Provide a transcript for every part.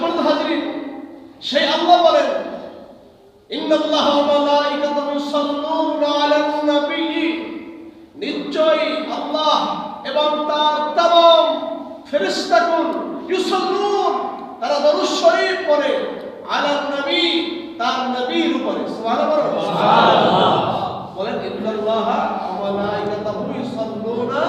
সম্মানিত হাজিরিন সেই আল্লাহ বলেন ইন্নাল্লাহ ওয়া মালাইকাতাহু ইউসাল্লুনা আলান নবী। নিশ্চয়ই আল্লাহ এবং তার তাম ফেরেশতাগণ ইউসাল্লুন তারা দরুদ শরীফ পড়ে আলান নবী তার নবীর উপরে। সুবহানাল্লাহ। সুবহানাল্লাহ। বলেন ইন্নাল্লাহ ওয়া মালাইকাতাহু ইউসাল্লুনা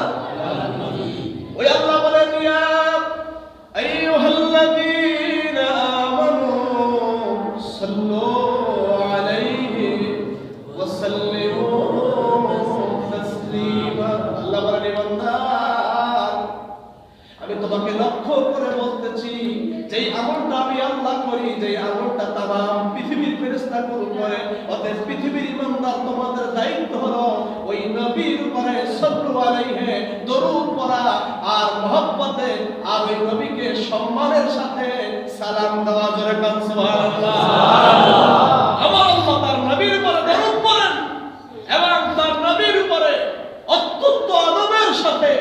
পৃথিবীর করে অতএব পৃথিবীর ইমানদার তোমাদের দায়িত্ব হলো ওই নবীর উপরে সাল্লু আলাইহি দরুদ পড়া আর মহব্বতে আর ওই নবীকে সম্মানের সাথে সালাম দেওয়া জোরে কান সুবহানাল্লাহ। আমার আল্লাহ তার নবীর উপরে দরুদ পড়েন এবং তার নবীর উপরে অত্যন্ত আদবের সাথে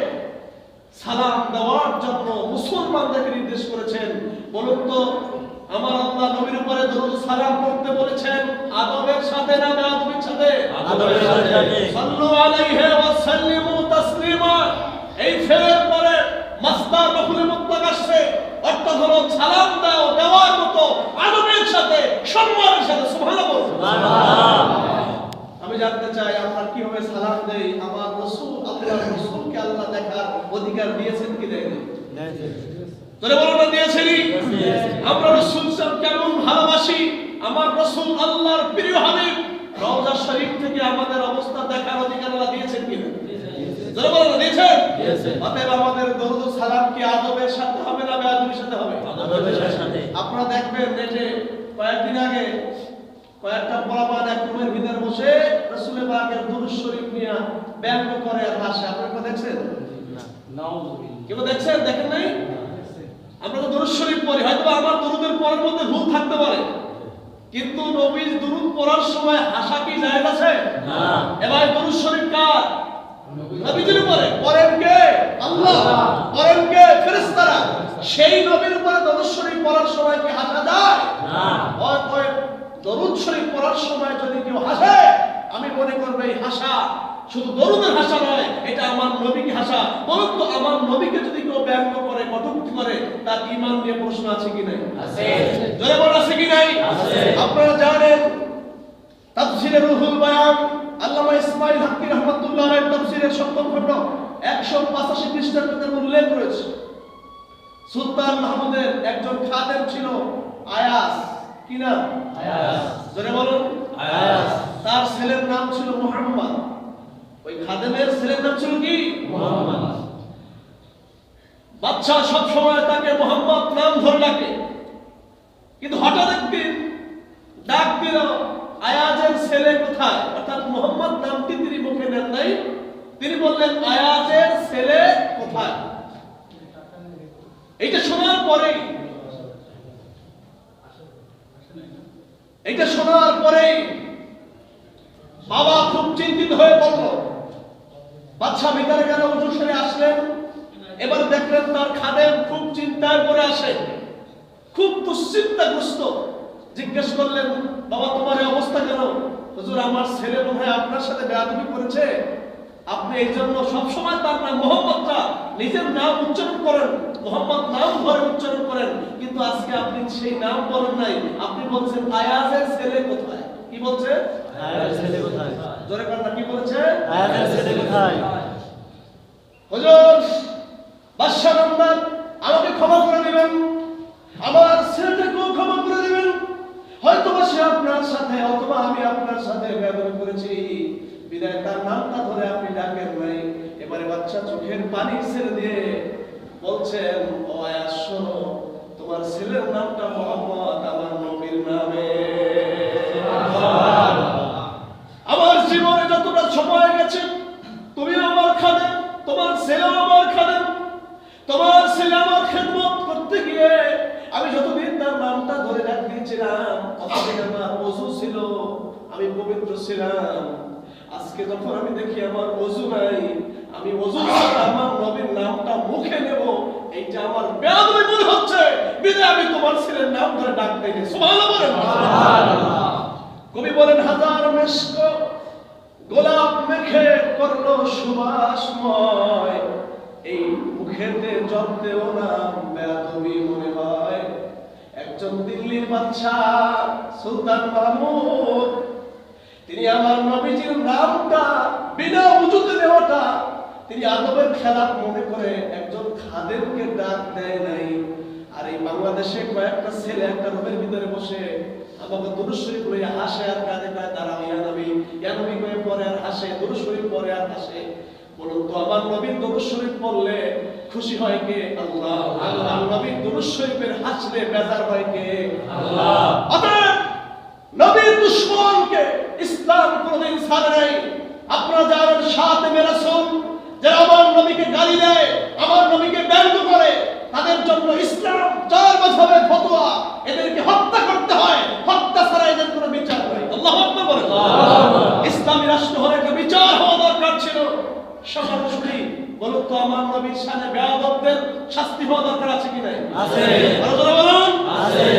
সালাম দেওয়ার জন্য মুসলমানদেরকে নির্দেশ করেছেন। বলুন তো আমার আল্লাহ নবীর উপরে দরুদ সালাম করতে বলেছেন আদবের সাথে না বেআদবির সাথে। আদবের সাথে। সাল্লু আলাইহি ওয়া সাল্লিমু তাসলিমা। এই ফেরের পরে মাসদার মফুলে মুতলাক আসছে। অর্থাৎ হলো সালাম দাও দেওয়ার মতো আদবের সাথে সম্মানের সাথে সুবহানাল্লাহ। সুবহানাল্লাহ। আমি জানতে চাই আমরা কীভাবে সালাম দেই আমার রাসূল আল্লাহর রাসূলকে আল্লাহ দেখার অধিকার দিয়েছেন কি দেয়নি? তোরে বলো না দিয়েছেনি আমরা রাসূল সাহেব কেমন ভালোবাসি? আমার রাসূল আল্লাহর প্রিয় হাবিব। রওজা শরীফ থেকে আমাদের অবস্থা দেখার অধিকার আল্লাহ দিয়েছেন কি তোরে বলো দিয়েছেন। অতএব আমাদের দরুদ সালাম কি আদবের সাথে হবে না বেয়াদবির সাথে হবে? আদবের সাথে। আপনারা দেখবেন যে কয়েকদিন আগে কয়েকটা পোলাপান এক রুমের ভিতরে বসে রসুলের বাগের দুরুদ শরীফ নিয়ে ব্যঙ্গ করে আর হাসে। আপনারা দেখছেন? কেউ দেখছেন? দেখেন নাই? দুরুদ শরীফ পড়ি হয়তো আমার দুরুদের পরের মধ্যে ভুল থাকতে পারে। কিন্তু নবীর দুরুদ পড়ার সময় হাসা কি জায়েজ আছে? না। এবার দুরুদ শরীফ কার? নবীজির উপরে। পড়েন কে? আল্লাহ। পড়েন কে? ফেরেশতারা। সেই নবীর উপরে দরুদ শরীফ পড়ার সময় কি হাসা যায়? না। অতএব দরুদ শরীফ পড়ার সময় যদি কেউ হাসে আমি মনে করব এই হাসা শুধু দরুদের হাসা নয় এটা আমার নবীকে হাসা। বলুন তো আমার নবীকে যদি কেউ ব্যঙ্গ কটূক্তি করে তার ঈমান নিয়ে প্রশ্ন আছে কি নাই আছে। জয় বল আছে কি নাই আছে। আপনারা জানেন তাফসিরে রুহুল বায়ান আল্লামা ইসমাইল হাক্কি রহমাতুল্লাহ আলাইহির তাফসিরের সপ্তম খণ্ড 185 পৃষ্ঠাতে উল্লেখ রয়েছে সুলতান মাহমুদের একজন খাদেম ছিল আয়াস কি নাম আয়াস। জোরে বলুন আয়াস। তার ছেলের নাম ছিল মুহাম্মদ ওই খাদেমের ছেলের নাম ছিল কি মুহাম্মদ। বাচ্চা সব সময় তাকে মোহাম্মদ নাম ধরে ডাকে। কিন্তু হঠাৎ একদিন ডাক দিল, আয়াজের ছেলে কোথায়? অর্থাৎ মোহাম্মদ নামটি তিনি মুখে নেন নাই। তিনি বললেন, আয়াজের ছেলে কোথায়? এইটা শোনার পরেই, এইটা শোনার পরেই বাবা খুব চিন্তিত হয়ে পড়ল বাচ্চা ভিতরে গেল উজু সেরে আসলেন? এবার দেখলেন তার খাদেম খুব চিন্তায় পড়ে আসে। খুব দুশ্চিন্তাগ্রস্ত। জিজ্ঞেস করলেন বাবা তোমার এই অবস্থা কেন? হুজুর আমার ছেলে মনে হয় আপনার সাথে বেয়াদবি করেছে। আপনি এই জন্য সবসময় তার নাম মোহাম্মদটা নিজের নাম উচ্চারণ করেন। মোহাম্মদ নাম ধরে উচ্চারণ করেন। কিন্তু আজকে আপনি সেই নাম বলেন নাই। আপনি বলছেন আয়াজের ছেলে কোথায়? কি বলছে? আয়াসের ছেলে কোথায়? জোরে কান্না কি বলছে? আয়াসের ছেলে কোথায়? হুজুর বাদশাহ নামদার আমাকে ক্ষমা করে দিবেন। আমার ছেলেটাকেও ক্ষমা করে দিবেন। হয়তো সে আপনার সাথে, অথবা আমি আপনার সাথে ব্যবহার করেছি। বিদায়, তার নামটা ধরে আপনি ডাকেন নাই এবারে বাচ্চা চোখের পানি ছেড়ে দিয়ে বলছেন, ও আয়াস তোমার ছেলের নামটা মোহাম্মদ, আমার নবীর নামে ছেলে আমার খেদমত করতে গিয়ে। আমি যতদিন তার নামটা ধরে ডাক ততদিন আমার অজু ছিল আমি পবিত্র ছিলাম। আজকে যখন আমি দেখি আমার অজু নাই আমি অজু আমার নবীর নামটা মুখে নেব এইটা আমার বেয়াদবি মনে হচ্ছে। বিদায় আমি তোমার ছেলের নাম ধরে ডাক দেয়নি সুবহানাল্লাহ। কবি বলেন হাজার মেশক গোলাপ মেখে করল সুবাসময় এই মুখেতে জপতেও না বেয়াদবি মনে হয় একজন দিল্লির বাদশা সুলতান মাহমুদ। তিনি আমার নবীজির নামটা, বিনা উজুতে নেওয়াটা। তিনি আদবের খেলাপ মনে করে একজন খাদেমকে ডাক দেয় নাই। আর এই বাংলাদেশে কয়েকটা ছেলে একটা রুমের ভিতরে বসে আমাকে দুরুশরীফ লইয়া হাসে আর কাঁদে কাঁদে দাঁড়াও, ইয়া নবী। ইয়া নবী করে পরে আর হাসে দুরুশরীফ পরে আর হাসে। বলুন তো আমার নবীর দুরুশরীফ পড়লে খুশি হয় কে? আল্লাহ। আল্লাহ নবীর দুরুশরীফের হাসলে বেজার হয় কে? আল্লাহ। অতএব নবীর দুশ্মনকে ইসলাম কোনদিন ছাড়ে নাই। আপনারা জানেন সাথে মেরাসুল যারা আমার নবীকে গালি দেয় আমার নবীকে ব্যঙ্গ করে তাদের জন্য ইসলাম চার মাঝাবের ফতোয়া। এদেরকে হত্যা করতে হয় হত্যা ছাড়া এদের কোনো বিচার নাই। আল্লাহ আকবার ইসলামী রাষ্ট্র হলে একটা বিচার হওয়া দরকার ছিল সবার শুনি বলুন তো আমার নবীর সামনে বেয়াদবদের শাস্তি হওয়া দরকার আছে কি নাই? আছে। বলুন। আছে।